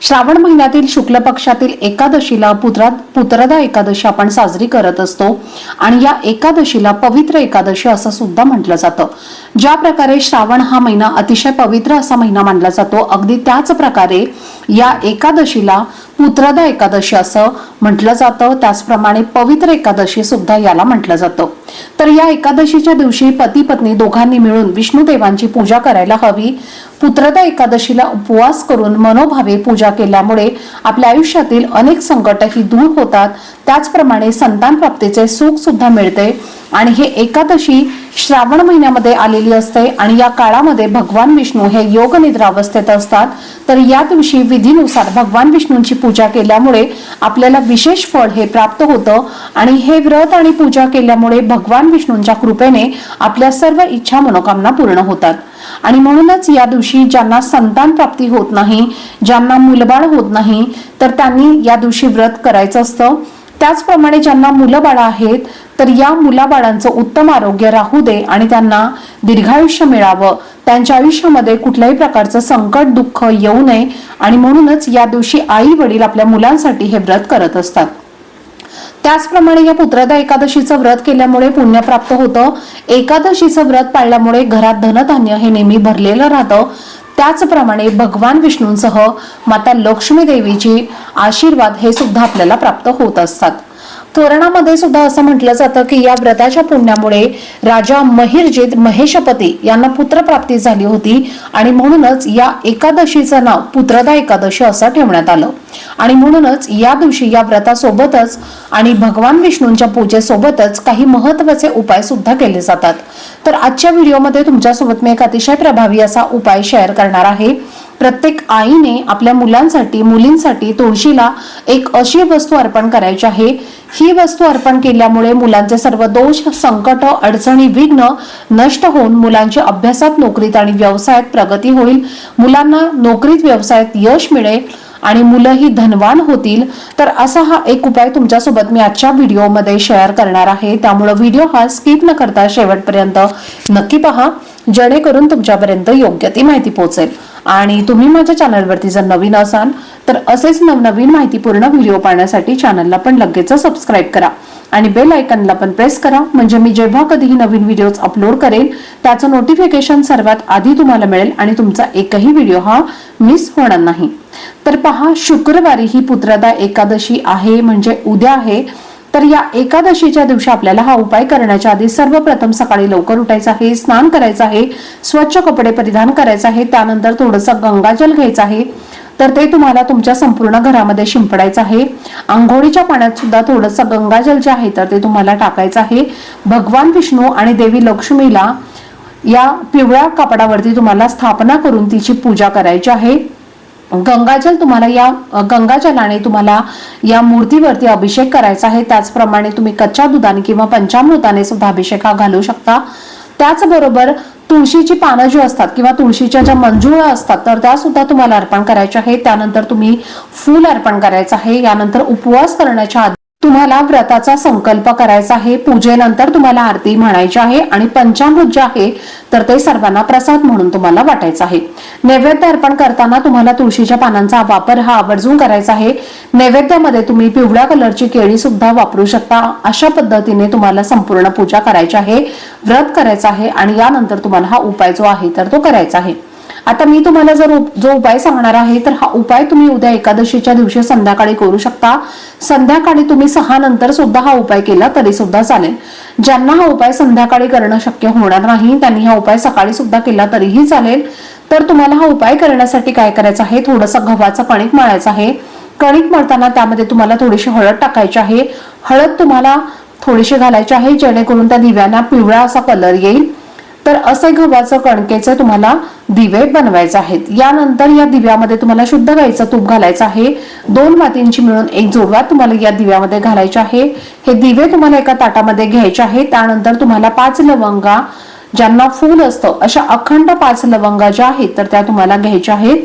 श्रावण महिन्यातील शुक्ल पक्षातील एकादशीला पुत्रा पुत्रदा एकादशी आपण साजरी करत असतो. आणि या एकादशीला पवित्र एकादशी असं सुद्धा म्हटलं जातं. ज्या प्रकारे श्रावण हा महिना अतिशय पवित्र असा महिना मानला जातो अगदी त्याच प्रकारे या एकादशीला पुत्रदा एकादशी असं म्हटलं जातं. त्याचप्रमाणे पवित्र एकादशी सुद्धा याला म्हटलं जातं. तर या एकादशीच्या दिवशी पती पत्नी दोघांनी मिळून विष्णुदेवांची पूजा करायला हवी. पुत्रदा एकादशीला उपवास करून मनोभावे पूजा केल्यामुळे आपल्या आयुष्यातील अनेक संकट ही दूर होतात. त्याचप्रमाणे संतान प्राप्तीचे सुख सुद्धा मिळते. आणि हे एकादशी श्रावण महिन्यामध्ये आलेली असते आणि या काळामध्ये भगवान विष्णू हे योग निद्रावस्थेत असतात. तर या दिवशी विधीनुसार भगवान विष्णूंची पूजा केल्यामुळे आपल्याला विशेष फळ हे प्राप्त होतं आणि हे व्रत आणि पूजा केल्यामुळे भगवान विष्णूंच्या कृपेने आपल्या सर्व इच्छा मनोकामना पूर्ण होतात. आणि म्हणूनच या दिवशी ज्यांना संतान प्राप्ती होत नाही ज्यांना मुलबाळ होत नाही तर त्यांनी या दिवशी व्रत करायचं असतं. त्याचप्रमाणे ज्यांना मुलं बाळं आहेत तर या मुलाबाळांचं उत्तम आरोग्य राहू दे आणि त्यांना दीर्घायुष्य मिळावं. त्यांच्या आयुष्यामध्ये कुठल्याही प्रकारचं संकट दुःख येऊ नये आणि म्हणूनच या दिवशी आई वडील आपल्या मुलांसाठी हे व्रत करत असतात. त्याचप्रमाणे या पुत्रदा एकादशीचं व्रत केल्यामुळे पुण्य प्राप्त होतं. एकादशीचं व्रत पाळल्यामुळे घरात धनधान्य हे नेहमी भरलेलं राहतं. त्याचप्रमाणे भगवान विष्णूंसह माता लक्ष्मी देवीची आशीर्वाद हे सुद्धा आपल्याला प्राप्त होत असतात. पुराणामध्ये सुद्धा असं म्हटलं जातं की या व्रताच्या पुण्यामुळे राजा महिरजित महेशपती यांना पुत्रप्राप्ती झाली होती आणि म्हणूनच या एकादशीचं नाव पुत्रदा एकादशी असं ठेवण्यात आलं. आणि म्हणूनच या दिवशी या व्रतासोबतच आणि भगवान विष्णूंच्या पूजेसोबतच काही महत्त्वाचे उपाय सुद्धा केले जातात. तर आजच्या व्हिडिओमध्ये तुमच्यासोबत मी एक अतिशय प्रभावी असा उपाय शेअर करणार आहे. प्रत्येक आईने आपल्या मुलांसाठी मुलींसाठी तुळशीला एक अशी वस्तू अर्पण करायची आहे. ही वस्तू अर्पण केल्यामुळे मुलांचे सर्व दोष संकट अडचणी विघ्न नष्ट होऊन मुलांच्या अभ्यासात नोकरीत आणि व्यवसायात प्रगती होईल. मुलांना नोकरीत व्यवसायात यश मिळेल. आणि मुलंही धनवान होतील. तर असा हा एक उपाय तुमच्यासोबत मी आजच्या व्हिडिओमध्ये शेअर करणार आहे. त्यामुळं व्हिडिओ हा स्किप न करता शेवटपर्यंत नक्की पहा. जेणेकरून तुमच्यापर्यंत योग्य ती माहिती पोहोचेल. आणि तुम्ही माझ्या चॅनलवरती जर नवीन असाल तर असेच नवनवीन माहितीपूर्ण व्हिडिओ पाहण्यासाठी चॅनलला पण लगेच सबस्क्राईब करा. आणि बेल आयकनला पण प्रेस करा. म्हणजे मी जेव्हा कधीही नवीन व्हिडिओज अपलोड करेल त्याचं नोटिफिकेशन सर्वात आधी तुम्हाला मिळेल आणि तुमचा एकही व्हिडिओ हा मिस होणार नाही. तर पहा शुक्रवारी ही पुत्रदा एकादशी आहे म्हणजे उद्या आहे. तर या एकादशीच्या दिवशी आपल्याला हा उपाय करण्याच्या आधी सर्वप्रथम सकाळी लवकर उठायचं आहे स्नान करायचं आहे स्वच्छ कपडे परिधान करायचं आहे त्यानंतर थोडंसं गंगाजल घ्यायचं आहे. तर ते तुम्हाला तुमच्या संपूर्ण घरामध्ये शिंपडायचं आहे. आंघोळीच्या पाण्यात सुद्धा थोडंसं गंगाजल जे आहे तर ते तुम्हाला टाकायचं आहे. भगवान विष्णू आणि देवी लक्ष्मीला या पिवळ्या कापडावरती तुम्हाला स्थापना करून तिची पूजा करायची आहे. गंगाजल तुम्हाला या गंगाजलाने तुम्हाला या मूर्तीवरती अभिषेक करायचा आहे. त्याचप्रमाणे तुम्ही कच्च्या दुधाने किंवा पंचामृताने सुद्धा अभिषेक हा घालू शकता. त्याचबरोबर तुळशीची पानं जी असतात किंवा तुळशीच्या ज्या मंजुळा असतात तर त्या सुद्धा तुम्हाला अर्पण करायच्या आहे त्यानंतर तुम्ही फूल अर्पण करायचं आहे. यानंतर उपवास करण्याच्या आधी तुम्हाला व्रताचा संकल्प करायचा आहे पूजेनंतर तुम्हाला आरती म्हणायची आहे आणि पंचामृत जे आहे तर ते सर्वांना प्रसाद म्हणून तुम्हाला वाटायचं आहे. नैवेद्य अर्पण करताना तुम्हाला तुळशीच्या पानांचा वापर हा आवर्जून करायचा आहे. नैवेद्यामध्ये तुम्ही पिवळ्या कलरची केळी सुद्धा वापरू शकता. अशा पद्धतीने तुम्हाला संपूर्ण पूजा करायची आहे व्रत करायचं आहे आणि यानंतर तुम्हाला हा उपाय जो आहे तर तो करायचा आहे. आता मी तुम्हाला जर उप- जो उपाय सांगणार आहे तर हा उपाय तुम्ही उद्या एकादशीच्या दिवशी संध्याकाळी करू शकता. संध्याकाळी तुम्ही सहा नंतर सुद्धा हा उपाय केला तरी सुद्धा चालेल. ज्यांना हा उपाय संध्याकाळी करणं शक्य होणार नाही त्यांनी हा उपाय सकाळी सुद्धा केला तरीही चालेल. तर तुम्हाला हा उपाय करण्यासाठी काय करायचं आहे? थोडंसं गव्हाचं कणिक मळायचं आहे. कणिक मळताना त्यामध्ये तुम्हाला थोडीशी हळद टाकायची आहे. हळद तुम्हाला थोडीशी घालायची आहे जेणेकरून त्या दिव्यांना पिवळा असा कलर येईल. तर असे गव्हाचं कणकेचे तुम्हाला दिवे बनवायचे आहेत. यानंतर या दिव्यामध्ये तुम्हाला शुद्ध गाईचं तूप घालायचं आहे. दोन मातींची मिळून एक जोडवा तुम्हाला या दिव्यामध्ये घालायचे आहे. हे दिवे तुम्हाला एका ताटामध्ये घ्यायचे आहे. त्यानंतर तुम्हाला पाच लवंगा ज्यांना फूल असतं अशा अखंड पाच लवंगा ज्या आहेत तर त्या तुम्हाला घ्यायच्या आहेत.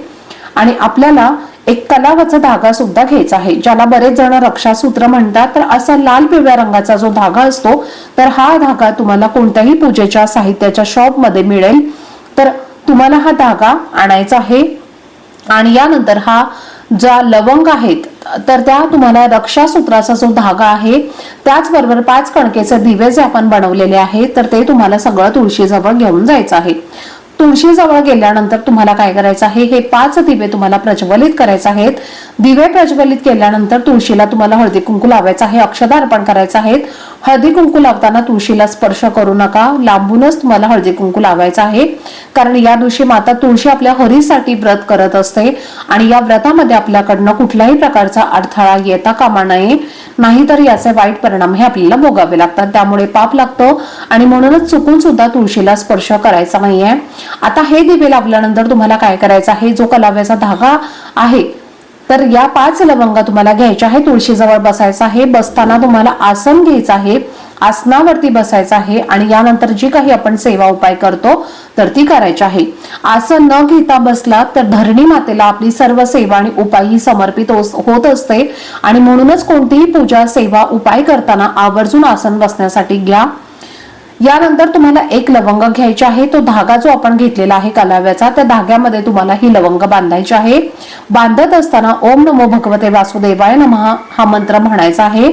आणि आपल्याला एक कलावाचा धागा सुद्धा घ्यायचा आहे ज्याला बरेच जण रक्षासूत्र म्हणतात. तर असा लाल पिवळ्या रंगाचा जो धागा असतो तर हा धागा तुम्हाला कोणत्याही पूजेच्या साहित्याच्या शॉपमध्ये मिळेल. तर तुम्हाला हा धागा आणायचा आहे. आणि यानंतर हा ज्या लवंग आहेत तर त्या तुम्हाला रक्षासूत्राचा जो धागा आहे त्याचबरोबर पाच कणकेचे दिवे जे आपण बनवलेले आहेत तर ते तुम्हाला सगळं तुळशीजवळ घेऊन जायचं आहे. तुळशीजवळ गेल्यानंतर तुम्हाला काय करायचं आहे? हे पाच दिवे तुम्हाला प्रज्वलित करायचे आहेत. दिवे प्रज्वलित केल्यानंतर तुळशीला तुम्हाला हळदी कुंकू लावायचं आहे अक्षदा अर्पण करायचं आहेत हळदी कुंकू लावताना तुळशीला स्पर्श करू नका. लांबूनच तुम्हाला हळदी कुंकू लावायचं आहे. कारण या दिवशी माता तुळशी आपल्या हरीसाठी व्रत करत असते आणि या व्रतामध्ये आपल्याकडनं कुठल्याही प्रकारचा अडथळा येता कामा नये. नाहीतर याचे वाईट परिणाम हे आपल्याला भोगावे लागतात. त्यामुळे पाप लागतो आणि म्हणूनच चुकून सुद्धा तुळशीला स्पर्श करायचा नाहीये. आता हे दिवे लावल्यानंतर तुम्हाला काय करायचं आहे? जो कलाव्याचा धागा आहे तर या पाच लवंगा तुम्हाला घ्यायच्या आहे तुळशीजवळ बसायचं आहे. बसताना तुम्हाला आसन घ्यायचं आहे. आसनावरती बसायचं आहे आणि यानंतर जी काही आपण सेवा उपाय करतो तर ती करायची आहे. आसन न घेता बसला तर धरणी मातेला आपली सर्व सेवा आणि उपाय ही समर्पित होत असते. आणि म्हणूनच कोणतीही पूजा सेवा उपाय करताना आवर्जून आसन बसण्यासाठी घ्या. यानंतर तुम्हाला एक लवंग घ्यायचा आहे. तो धागा जो आपण घेतलेला आहे कलाव्याचा त्या धाग्यामध्ये तुम्हाला ही लवंग बांधायची आहे. बांधत असताना ओम नमो भगवते वासुदेवाय नमः हा मंत्र म्हणायचा आहे.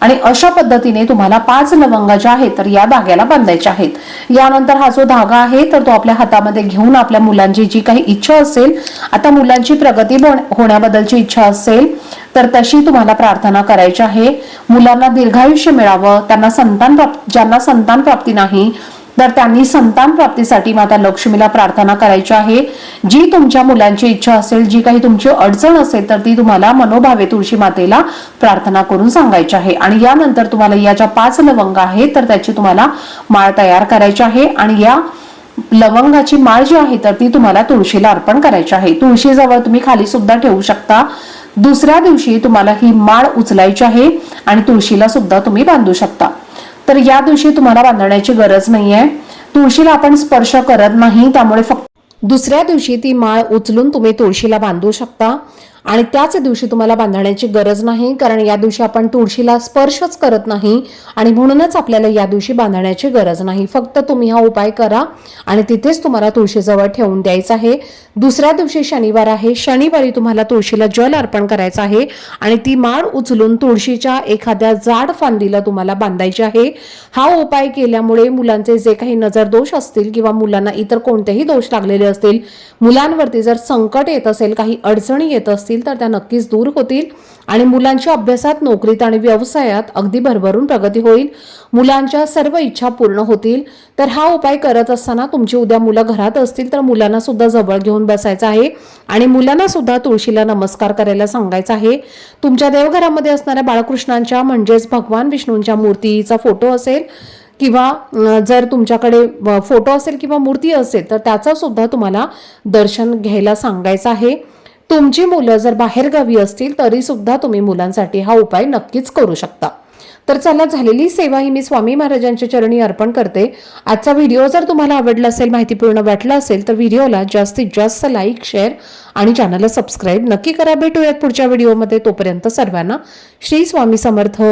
आणि अशा पद्धतीने तुम्हाला पाच लवंग ज्या आहेत तर या धाग्याला बांधायच्या आहेत. यानंतर हा जो धागा आहे तर तो आपल्या हातामध्ये घेऊन आपल्या मुलांची जी काही इच्छा असेल आता मुलांची प्रगती होण्याबद्दलची इच्छा असेल तर तशी तुम्हाला प्रार्थना करायची आहे. मुलांना दीर्घायुष्य मिळावं त्यांना संतान प्राप्त ज्यांना संतान प्राप्ती नाही तर त्यांनी संतान प्राप्तीसाठी माता लक्ष्मीला प्रार्थना करायची आहे. जी तुमच्या मुलांची इच्छा असेल जी काही तुमची अडचण असेल तर ती तुम्हाला मनोभावे तुळशी मातेला प्रार्थना करून सांगायची आहे. आणि यानंतर तुम्हाला या ज्या पाच लवंग आहेत तर त्याची तुम्हाला माळ तयार करायची आहे. आणि या लवंगाची माळ जी आहे तर ती तुम्हाला तुळशीला अर्पण करायची आहे. तुळशीजवळ तुम्ही खाली सुद्धा ठेवू शकता. दुसऱ्या दिवशी तुम्हाला ही माळ उचलायची आहे आणि तुळशीला सुद्धा तुम्ही बांधू शकता. तर या दिवशी तुम्हाला बांधण्याची गरज नाहीये. तुळशीला आपण स्पर्श करत नाही त्यामुळे फक्त दुसऱ्या दिवशी ती माळ उचलून तुम्ही तुळशीला बांधू शकता. आणि त्याच दिवशी तुम्हाला बांधण्याची गरज नाही कारण या दिवशी आपण तुळशीला स्पर्शच करत नाही आणि म्हणूनच आपल्याला या दिवशी बांधण्याची गरज नाही. फक्त तुम्ही हा उपाय करा आणि तिथेच तुम्हाला तुळशीजवळ ठेवून द्यायचं आहे. दुसऱ्या दिवशी शनिवार आहे. शनिवारी तुम्हाला तुळशीला जल अर्पण करायचं आहे आणि ती माळ उचलून तुळशीच्या एखाद्या जाड फांदीला तुम्हाला बांधायची आहे. हा उपाय केल्यामुळे मुलांचे जे काही नजर दोष असतील किंवा मुलांना इतर कोणतेही दोष लागलेले असतील मुलांवरती जर संकट येत असेल काही अडचणी येत असतील तर त्या नक्कीच दूर होतील. आणि मुलांच्या अभ्यासात नोकरीत आणि व्यवसायात अगदी भरभरून प्रगती होईल. मुलांच्या सर्व इच्छा पूर्ण होतील. तर हा उपाय करत असताना तुमची उद्या मुलं घरात असतील तर मुलांना सुद्धा जवळ घेऊन बसायचं आहे. आणि मुलांना सुद्धा तुळशीला नमस्कार करायला सांगायचा आहे. तुमच्या देवघरामध्ये असणाऱ्या बाळकृष्णांच्या म्हणजेच भगवान विष्णूंच्या मूर्तीचा फोटो असेल किंवा जर तुमच्याकडे फोटो असेल किंवा मूर्ती असेल तर त्याचं सुद्धा तुम्हाला दर्शन घ्यायला सांगायचं आहे. तुमची मुलं जर बाहेरगावी असतील तरी सुद्धा तुम्ही मुलांसाठी हा उपाय नक्कीच करू शकता. तर चला झालेली सेवा ही मी स्वामी महाराजांच्या चरणी अर्पण करते. आजचा व्हिडिओ जर तुम्हाला आवडला असेल माहितीपूर्ण वाटला असेल तर व्हिडिओला जास्तीत जास्त लाईक शेअर आणि चॅनलला सबस्क्राईब नक्की करा. भेटूयात पुढच्या व्हिडिओमध्ये. तोपर्यंत सर्वांना श्री स्वामी समर्थ.